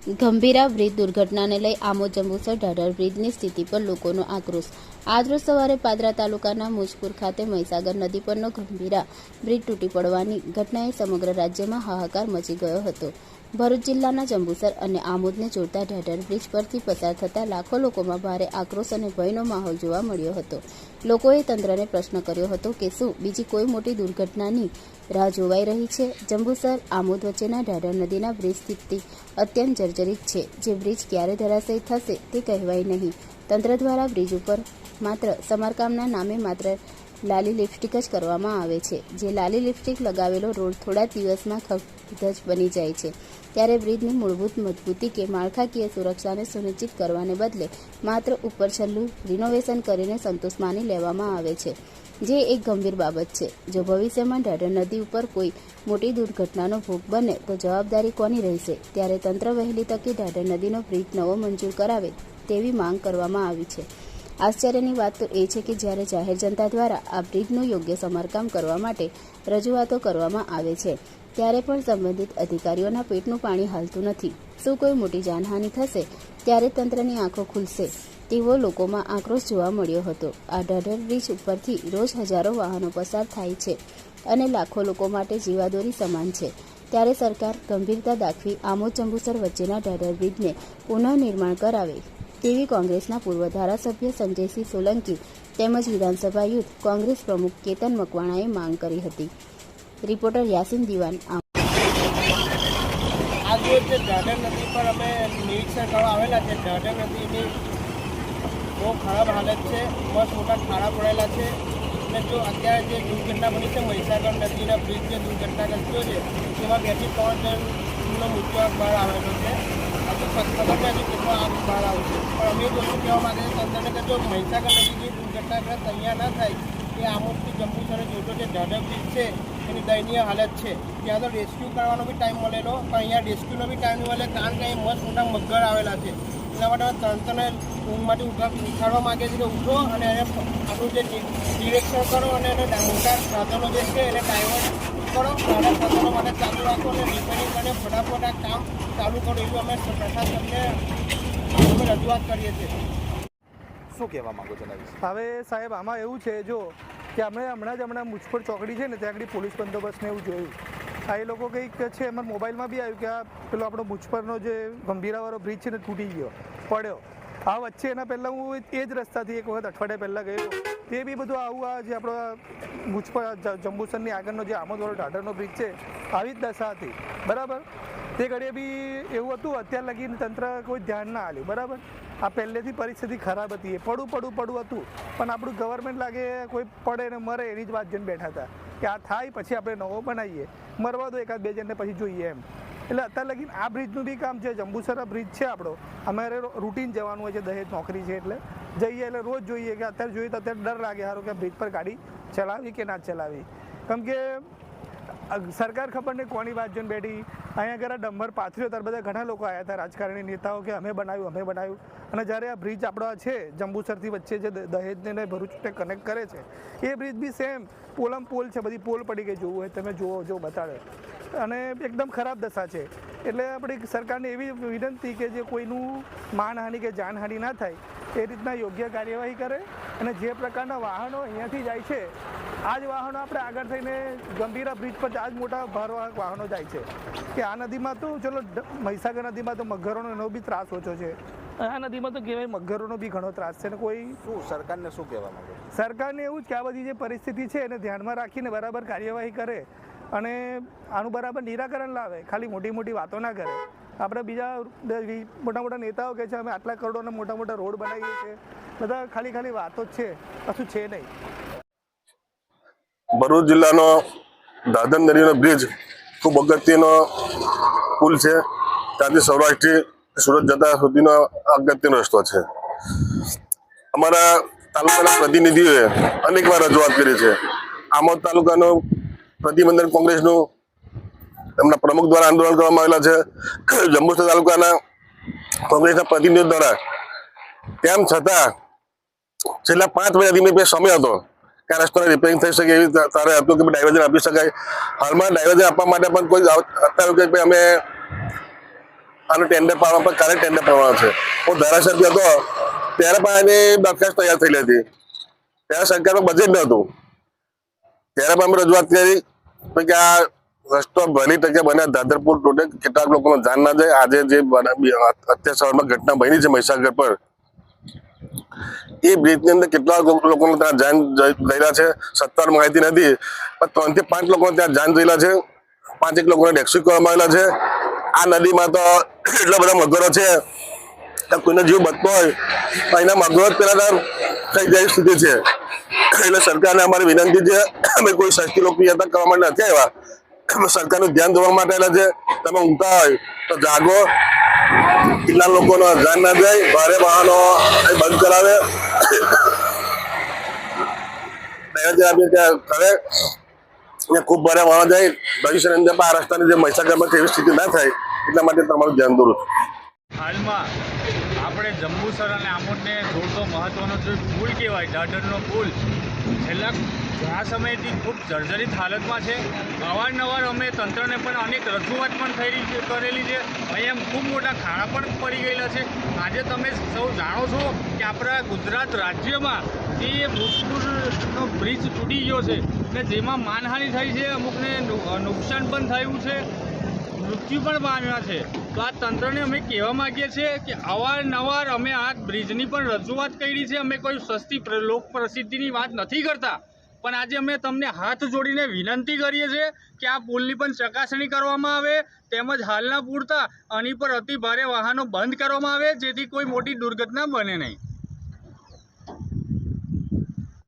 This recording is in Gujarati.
ગંભીરા બ્રિજ દુર્ઘટનાને લઈ આમોદ જંબુસર ઢાઢર બ્રિજની સ્થિતિ પર લોકોનો આક્રોશ આજરોજ સવારે પાદરા તાલુકાના મુજપુર ખાતે મહીસાગર નદી પરનો ગંભીરા બ્રિજ તૂટી પડવાની ઘટનાએ સમગ્ર રાજ્યમાં હાહાકાર મચી ગયો હતો. ભરૂચ જિલ્લાના જંબુસર અને આમોદને જોડતા ઢાઢર બ્રિજ પરથી પસાર થતા લાખો લોકોમાં ભારે આક્રોશ અને ભયનો માહોલ જોવા મળ્યો હતો. લોકોએ તંત્રને પ્રશ્ન કર્યો હતો કે શું બીજી કોઈ મોટી દુર્ઘટનાની રાહ જોવાઈ રહી છે? જંબુસર, આમોદ વચ્ચેના ઢાઢર નદીના બ્રિજ સ્થિતિ અત્યંત જર્જરિત છે. જે બ્રિજ ક્યારે ધરાશયી થશે તે કહેવાય નહીં. તંત્ર દ્વારા બ્રિજ ઉપર માત્ર સમારકામના નામે માત્ર લાલી લિપસ્ટિક જ કરવામાં આવે છે. જે લાલી લિપસ્ટિક લગાવેલો રોડ થોડા દિવસમાં ખગધજ બની જાય છે. ત્યારે બ્રિજની મૂળભૂત મજબૂતી કે માળખાકીય સુરક્ષાને સુનિશ્ચિત કરવાને બદલે માત્ર ઉપર છેલ્લું રિનોવેશન કરીને સંતોષ માની લેવામાં આવે છે. જે એક ગંભીર બાબત છે. જો ભવિષ્યમાં ઢાઢર નદી ઉપર કોઈ મોટી દુર્ઘટનાનો ભોગ બને તો જવાબદારી કોની રહેશે? ત્યારે તંત્ર વહેલી તકે ઢાઢર નદીનો બ્રિજ નવો મંજૂર કરાવે તેવી માંગ કરવામાં આવી છે. આશ્ચર્યની વાત તો એ છે કે જ્યારે જાહેર જનતા દ્વારા આ બ્રિજનું યોગ્ય સમારકામ કરવા માટે રજૂઆતો કરવામાં આવે છે, ત્યારે પણ સંબંધિત અધિકારીઓના પેટનું પાણી હાલતું નથી. શું કોઈ મોટી જાનહાનિ થશે? ત્યારે તંત્રની આંખો ખુલશે. તેવો લોકોમાં આક્રોશ જોવા મળ્યો હતો. આ ઢાઢર બ્રિજ ઉપરથી રોજ હજારો વાહનો પસાર થાય છે અને લાખો લોકો માટે જીવાદોરી સમાન છે. ત્યારે સરકાર ગંભીરતા દાખવી આમોદ ચંબુસર વચ્ચેના ઢાઢર બ્રિજને પુનઃનિર્માણ કરાવે. તેવી કોંગ્રેસના પૂર્વ ધારાસભ્ય સંજયસિંહ સોલંકી તેમજ વિધાનસભા યુથ કોંગ્રેસ પ્રમુખ કેતન મકવાણાએ માંગ કરી હતી. રિપોર્ટર યાસીન દિવાન આજે જે ઢાઢર નદી પર અમે નિરીક્ષણ કરવા આવેલા છે ઢાઢર નદીની બહુ ખરાબ હાલત છે બસ મોટા ખાડા પડેલા છે. અને જો અત્યારે જે દુર્ઘટના બની છે, મહીસાગર નદીના બ્રિજ જે દુર્ઘટનાગ્રસ્ત છે, તેમાં બેથી ત્રણ જણનો મૃત્યુ બહાર આવેલો છે. ખબર નથી કેટલો આગ બહાર આવશે પણ અમે તો શું કહેવા માંગે છે તંત્રને કે જો મહીસાગર નદી જે દુર્ઘટનાગ્રસ્ત અહીંયા ના થાય એ આમોદથી જંબુસરે જોતો જે ઢાઢર બ્રિજ છે એની દયનીય હાલત છે ત્યાં તો રેસ્ક્યુ કરવાનો બી ટાઈમ મળેલો પણ અહીંયા રેસ્ક્યુનો બી ટાઈમ મળે કારણ કે અહીં મસ્ત મોટા મગર આવેલા છે એટલા માટે તંત્રને ઊંઘમાંથી ઉઠા ઉઠાડવા માગે છે કે ઉઠો અને એને આપણું જે ડિરેક્શન કરો અને એને મોટા સાધનો જે છે એને ડાયવર્ટ કરો નાના સાધનો માટે ચાલુ રાખો અને રિપેરિંગ અને ફટાફટ આ કામ ચાલુ કરો એવું અમે પ્રશાસનને અમે રજૂઆત કરીએ છીએ. શું કહેવા માંગો છો હવે સાહેબ આમાં એવું છે જો કે અમે હમણાં જ હમણાં મુજપર ચોકડી છે ને ત્યાં આગળ પોલીસ બંદોબસ્તને એવું જોયું. આ એ લોકો કંઈક છે એમાં મોબાઈલમાં બી આવ્યું કે આ પેલો આપણો મુજપરનો જે ગંભીરાવાળો બ્રિજ છે ને તૂટી ગયો પડ્યો. આ વચ્ચે એના પહેલાં હું એ જ રસ્તાથી એક વખત અઠવાડિયા પહેલાં ગયો તે બી બધું આવું આ જે આપણો ગુજપર જંબુસરની આગળનો જે આમોદવાળો ઢાઢરનો બ્રિજ છે, આવી જ દશા હતી. બરાબર? તે ઘડીએ બી એવું હતું, અત્યાર લગીને તંત્ર કોઈ ધ્યાન ના આલ્યું બરાબર? આ પહેલેથી પરિસ્થિતિ ખરાબ હતી. એ પડું પડું પડું હતું. પણ આપણું ગવર્મેન્ટ લાગે કોઈ પડે ને મરે એની જ વાત જઈને બેઠા હતા. કે આ થાય, પછી આપણે નવો બનાવીએ. મરવા દો એકાદ બે જણને, પછી જોઈએ એમ. એટલે અત્યાર લગીને આ બ્રિજનું બી કામ છે. જંબુસરા બ્રિજ છે આપણો. અમારે રૂટીન જવાનું હોય છે. દહેજ નોકરી છે એટલે. જઈએ એટલે રોજ જોઈએ કે અત્યારે જોઈએ તો અત્યારે ડર લાગે સારું કે બ્રિજ પર ગાડી ચલાવી કે ના ચલાવી. કેમ કે સરકાર ખબર નહીં કોની વાત બેઠી. અહીંયા આગળ ડંબર પાથર્યો ત્યારે બધા ઘણા લોકો આવ્યા હતા, રાજકારણી નેતાઓ કે અમે બનાવ્યું અમે બનાવ્યું. અને જ્યારે આ બ્રિજ આપણો છે, જંબુસરથી વચ્ચે જે દહેજને ભરૂચને કનેક્ટ કરે છે, એ બ્રિજ બી સેમ પોલમ પોલ છે, બધી પોલ પડી ગઈ જોવું હોય, તમે જુઓ, જો બતાડે. અને એકદમ ખરાબ દશા છે. એટલે આપણી સરકારને એવી વિનંતી કે જે કોઈનું માનહાનિ કે જાનહાનિ ના થાય એ રીતના યોગ્ય કાર્યવાહી કરે અને જે પ્રકારના વાહનો અહીંયાથી જાય છે આ જ વાહનો આપણે આગળ થઈને ગંભીરા બ્રિજ પર આ જ મોટા ભારવાહક વાહનો જાય છે. કે આ નદીમાં તો ચલો મહીસાગર નદીમાં તો મગરોનો એનો બી ત્રાસ ઓછો છે. આ નદીમાં તો કહેવાય મગરોનો બી ઘણો ત્રાસ છે ને કોઈ શું સરકારને શું કહેવા માંગે? સરકારને એવું જ કે આ બધી જે પરિસ્થિતિ છે એને ધ્યાનમાં રાખીને બરાબર કાર્યવાહી કરે અને આનું બરાબર નિરાકરણ લાવે ખાલી મોટી મોટી વાતો ના કરે. આપણે બીજા મોટા મોટા નેતાઓ કહે છે, અમે આટલા કરોડોના મોટા મોટા રોડ બનાવીએ છીએ. બધા ખાલી ખાલી વાતો છે, કશું છે નહીં. ભરૂચ જિલ્લાનો દાદર નદીનો બ્રિજ ખૂબ અગત્યનો પુલ છે. ત્યાંથી સૌરાષ્ટ્રથી સુરત જતા સુધીનો અગત્યનો રસ્તો છે. અમારા તાલુકાના પ્રતિનિધિઓએ અનેક વાર રજૂઆત કરી છે. આમોદ તાલુકાનું પ્રતિબંધન કોંગ્રેસનું એમના પ્રમુખ દ્વારા આંદોલન કરવામાં આવેલા છે. જંબુસર તાલુકાના કોંગ્રેસના પ્રતિનિધિઓ દ્વારા. તેમ છતાં, છેલ્લા પાંચ મહિનાથી મેં સમય હતો કે રસ્તાને રિપેરિંગ થઈ શકે એવી તારે હતું કે ડાયવર્ઝન આપી શકાય. હાલમાં ડાયવર્ઝન આપવા માટે પણ કોઈ અત્યારે કે અમે આનું ટેન્ડર પાડવા પણ કાલે ટેન્ડર પાડવાનું છે. હું ધારાસભ્ય હતો, ત્યારે પણ એની દરખાસ્ત તૈયાર થયેલી હતી. ત્યારે સરકારનું બજેટ નહોતું. ત્યારે પણ અમે રજૂઆત કરી કે આ રસ્તો વહેલી તકે બને. દાદરપુર તૂટે કેટલાક લોકો જાન ના જાય. આજે જે અત્યાર સવારમાં ઘટના બની છે મહીસાગર પર. એ બ્રિજની અંદર કેટલા લોકોને ત્યાં જાન ગયેલા છે. સત્તાવાર માહિતી નથી. પણ ત્રણથી પાંચ લોકો ત્યાં જાન ગયેલા છે. પાંચ એક લોકોને રેસ્ક્યુ કરવામાં આવેલા છે. આ નદીમાં તો એટલા બધા મગરો છે. કોઈનો જીવ બચતો હોય, તો એના મગરો જ પેલા થઈ જાય સ્થિતિ છે. એટલે સરકારને અમારી વિનંતી છે, અમે કોઈ સસ્તી લોકપ્રિયતા કરવા માટે નથી આવ્યા. સરકારનું ધ્યાન દોરવા માટે છે તમે ઊંઘતા હોય, તો જાગો. કેટલા લોકોનો ધ્યાન ના જાય, ભારે વાહનો બંધ કરાવે. કરે ને ખૂબ ભારે વાહનો જાય, ભવિષ્યની અંદર પણ આ રસ્તાની જે મહીસાગરમાં એવી સ્થિતિ ના થાય, એટલા માટે તમારું ધ્યાન દોરું હાલમાં આપણે જંબુસર અને આમોદને જોડતો મહત્વનો જે પુલ કહેવાય, દાદરનો પુલ છેલ્લા ઘણા સમયથી ખૂબ જર્જરિત હાલતમાં છે. અવારનવાર અમે તંત્રને પણ અનેક રજૂઆત પણ થયેલી કરેલી છે. અહીંયા ખૂબ મોટા ખાડા પણ પડી ગયેલા છે. આજે તમે સૌ જાણો છો કે આપણા ગુજરાત રાજ્યમાં જે ભૂતપૂર્વનો બ્રિજ તૂટી ગયો છે ને જેમાં માનહાનિ થઈ છે, અમુકને નુકસાન પણ થયું છે. મૃત્યુ પણ પામ્યા છે. તો આ તંત્રને અમે કહેવા માંગીએ છીએ કે અવારનવાર અમે આ બ્રિજની પણ રજૂઆત કરી છે. અમે કોઈ સસ્તી લોક પ્રસિદ્ધિની વાત નથી કરતા. પણ આજે અમે તમને હાથ જોડીને વિનંતી કરીએ છીએ કે આ પુલની પણ ચકાસણી કરવામાં આવે, તેમજ હાલના પૂરતા, આની પર અતિ ભારે વાહનો બંધ કરવામાં આવે, જેથી કોઈ મોટી દુર્ઘટના બને નહીં.